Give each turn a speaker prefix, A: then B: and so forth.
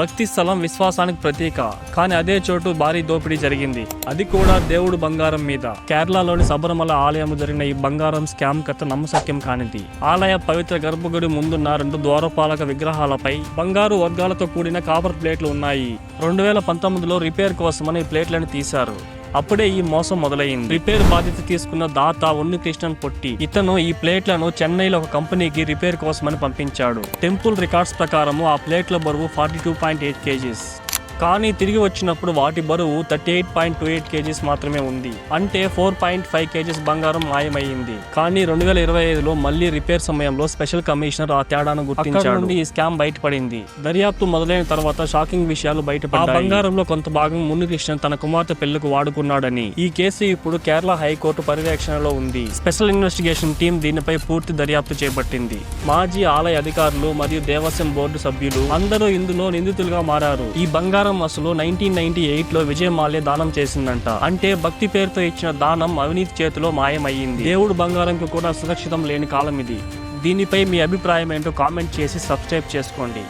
A: భక్తి స్థలం విశ్వాసానికి ప్రతీక. కానీ అదే చోటు భారీ దోపిడీ జరిగింది. అది కూడా దేవుడు బంగారం మీద. కేరళలోని శబరిమల ఆలయం జరిగిన ఈ బంగారం స్కామ్ కథ నమ్మశక్యం కానిది. ఆలయ పవిత్ర గర్భగుడి ముందున్న రెండు ద్వారపాలక విగ్రహాలపై బంగారు వర్గాలతో కూడిన కాపర్ ప్లేట్లు ఉన్నాయి. రెండు వేల పంతొమ్మిదిలో రిపేర్ కోసమని ఈ ప్లేట్లను తీశారు. అప్పుడే ఈ మోసం మొదలైంది. రిపేర్ బాధ్యత తీసుకున్న దాత ఉన్ని కృష్ణన్ పొట్టి. ఇతను ఈ ప్లేట్లను చెన్నైలో ఒక కంపెనీకి రిపేర్ కోసమని పంపించాడు. టెంపుల్ రికార్డ్స్ ప్రకారము ఆ ప్లేట్ల బరువు forty two point eight kgs. కానీ తిరిగి వచ్చినప్పుడు వాటి బరువు thirty eight point two eight kgs మాత్రమే ఉంది. అంటే ఫోర్ పాయింట్ ఫైవ్ కేజీస్ బంగారం మాయమయ్యింది కానీ రెండు వేల ఇరవై ఐదులో మళ్ళీ రిపేర్ సమయంలో స్పెషల్ కమిషనర్ ఆ తేడాను గుర్తించాడు. ఈ స్కామ్ బయటపడింది. దర్యాప్తు మొదలైన తర్వాత షాకింగ్ విషయాలు బయటపడ్డాయి. ఆ బంగారంలో కొంత భాగం మున్ని కృష్ణన్ తన కుమార్తె పెళ్ళికి వాడుకున్నాడని. ఈ కేసు ఇప్పుడు కేరళ హైకోర్టు పర్యవేక్షణలో ఉంది. స్పెషల్ ఇన్వెస్టిగేషన్ టీం దీనిపై పూర్తి దర్యాప్తు చేపట్టింది. మాజీ ఆలయ అధికారులు మరియు దేవస్వం బోర్డు సభ్యులు అందరూ ఇందులో నిందితులుగా మారారు. ఈ బంగారం అసలు నైన్టీన్ నైన్టీ ఎయిట్లో విజయ మాల్య దానం చేసిందంట. అంటే భక్తి పేరుతో ఇచ్చిన దానం అవినీతి చేతిలో మాయమయ్యింది. దేవుడు బంగారంకి కూడా సురక్షితం లేని కాలం ఇది దీనిపై మీ అభిప్రాయం ఏంటో కామెంట్ చేసి సబ్స్క్రైబ్ చేసుకోండి.